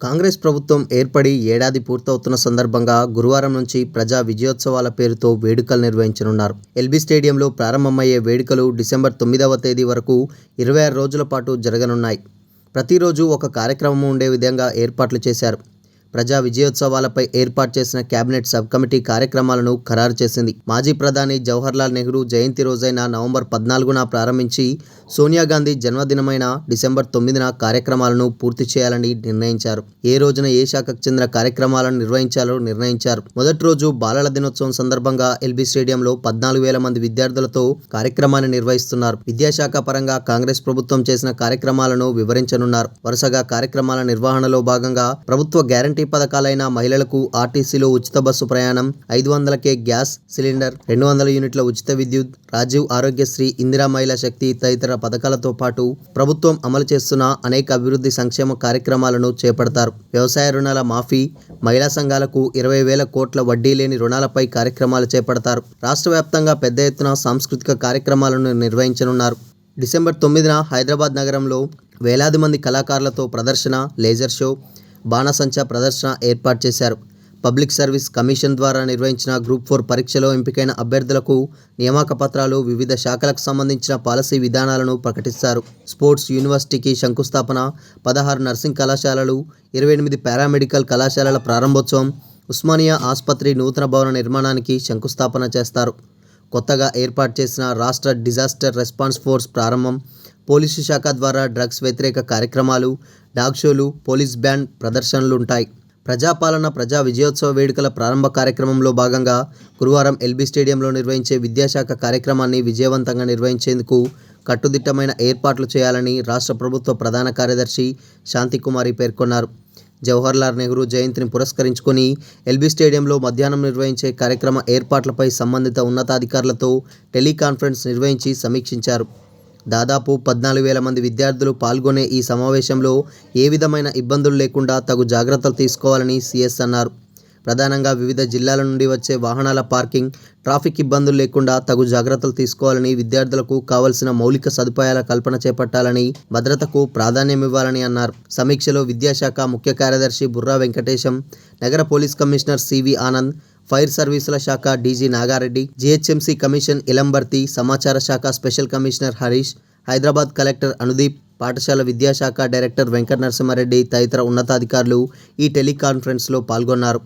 కాంగ్రెస్ ప్రభుత్వం ఏర్పడి ఏడాది పూర్తవుతున్న సందర్భంగా గురువారం నుంచి ప్రజా విజయోత్సవాల పేరుతో వేడుకలు నిర్వహించనున్నారు. ఎల్బీ స్టేడియంలో ప్రారంభమయ్యే వేడుకలు డిసెంబర్ తొమ్మిదవ తేదీ వరకు ఇరవై ఆరు రోజుల పాటు జరగనున్నాయి. ప్రతిరోజు ఒక కార్యక్రమం ఉండే విధంగా ఏర్పాట్లు చేశారు. ప్రజా విజయోత్సవాలపై ఏర్పాటు చేసిన కేబినెట్ సబ్ కమిటీ కార్యక్రమాలను ఖరారు చేసింది. మాజీ ప్రధాని జవహర్లాల్ నెహ్రూ జయంతి రోజైన నవంబర్ పద్నాలుగున ప్రారంభించి సోనియా గాంధీ జన్మదినమైన డిసెంబర్ తొమ్మిదిన కార్యక్రమాలను పూర్తి చేయాలని నిర్ణయించారు. ఏ రోజున ఏ శాఖకు చెందిన కార్యక్రమాలను నిర్వహించాలో నిర్ణయించారు. మొదటి రోజు బాలల దినోత్సవం సందర్భంగా ఎల్బీ స్టేడియంలో పద్నాలుగు వేల మంది విద్యార్థులతో కార్యక్రమాన్ని నిర్వహిస్తున్నారు. విద్యాశాఖ పరంగా కాంగ్రెస్ ప్రభుత్వం చేసిన కార్యక్రమాలను వివరించనున్నారు. వరుసగా కార్యక్రమాల నిర్వహణలో భాగంగా ప్రభుత్వ గ్యారంటీ పథకాలైన మహిళలకు ఆర్టీసీలో ఉచిత బస్సు ప్రయాణం ఐదు వందలకే గ్యాస్ సిలిండర్ రెండు వందల యూనిట్ల ఉచిత విద్యుత్ రాజీవ్ ఆరోగ్యశ్రీ ఇందిరా మహిళా శక్తి తదితర పథకాలతో పాటు ప్రభుత్వం అమలు చేస్తున్న అనేక అభివృద్ధి సంక్షేమ కార్యక్రమాలను చేపడతారు. వ్యవసాయ రుణాల మాఫీ మహిళా సంఘాలకు ఇరవై వేల కోట్ల వడ్డీ లేని రుణాలపై కార్యక్రమాలు చేపడతారు. రాష్ట్ర వ్యాప్తంగా పెద్ద ఎత్తున సాంస్కృతిక కార్యక్రమాలను నిర్వహించనున్నారు. డిసెంబర్ తొమ్మిదిన హైదరాబాద్ నగరంలో వేలాది మంది కళాకారులతో ప్రదర్శన లేజర్ షో బాణసంచా ప్రదర్శన ఏర్పాటు చేశారు. పబ్లిక్ సర్వీస్ కమిషన్ ద్వారా నిర్వహించిన గ్రూప్ ఫోర్ పరీక్షలో ఎంపికైన అభ్యర్థులకు నియామక పత్రాలు వివిధ శాఖలకు సంబంధించిన పాలసీ విధానాలను ప్రకటిస్తారు. స్పోర్ట్స్ యూనివర్సిటీకి శంకుస్థాపన పదహారు నర్సింగ్ కళాశాలలు ఇరవై ఎనిమిది పారామెడికల్ కళాశాలల ప్రారంభోత్సవం ఉస్మానియా ఆసుపత్రి నూతన భవన నిర్మాణానికి శంకుస్థాపన చేస్తారు. కొత్తగా ఏర్పాటు చేసిన రాష్ట్ర డిజాస్టర్ రెస్పాన్స్ ఫోర్స్ ప్రారంభం పోలీసు శాఖ ద్వారా డ్రగ్స్ వ్యతిరేక కార్యక్రమాలు డాగ్ షోలు పోలీస్ బ్యాండ్ ప్రదర్శనలు ఉంటాయి ప్రజాపాలన ప్రజా విజయోత్సవ వేడుకల ప్రారంభ కార్యక్రమంలో భాగంగా గురువారం ఎల్బీ స్టేడియంలో నిర్వహించే విద్యాశాఖ కార్యక్రమాన్ని విజయవంతంగా నిర్వహించేందుకు కట్టుదిట్టమైన ఏర్పాట్లు చేయాలని రాష్ట్ర ప్రభుత్వ ప్రధాన కార్యదర్శి శాంతికుమారి పేర్కొన్నారు. జవహర్లాల్ నెహ్రూ జయంతిని పురస్కరించుకొని ఎల్బీ స్టేడియంలో మధ్యాహ్నం నిర్వహించే కార్యక్రమ ఏర్పాట్లపై సంబంధిత ఉన్నతాధికారులతో టెలికాన్ఫరెన్స్ నిర్వహించి సమీక్షించారు. దాదాపు పద్నాలుగు వేల మంది విద్యార్థులు పాల్గొనే ఈ సమావేశంలో ఏ విధమైన ఇబ్బందులు లేకుండా తగు జాగ్రత్తలు తీసుకోవాలని సీఎస్ అన్నారు. ప్రధానంగా వివిధ జిల్లాల నుండి వచ్చే వాహనాల పార్కింగ్ ట్రాఫిక్ ఇబ్బందులు లేకుండా తగు జాగ్రత్తలు తీసుకోవాలని విద్యార్థులకు కావలసిన మౌలిక సదుపాయాల కల్పన చేపట్టాలని భద్రతకు ప్రాధాన్యం ఇవ్వాలని అన్నారు. సమీక్షలో విద్యాశాఖ ముఖ్య కార్యదర్శి బుర్రా వెంకటేశం నగర police commissioner CV Anand fire సర్వీసుల శాఖ DG Nagareddy GHMC commission Ilambarthi సమాచార శాఖ special commissioner Harish Hyderabad collector Anudeep పాఠశాల విద్యాశాఖ డైరెక్టర్ వెంకట నరసింహారెడ్డి తదితర ఉన్నతాధికారులు ఈ టెలికాన్ఫరెన్స్లో పాల్గొన్నారు.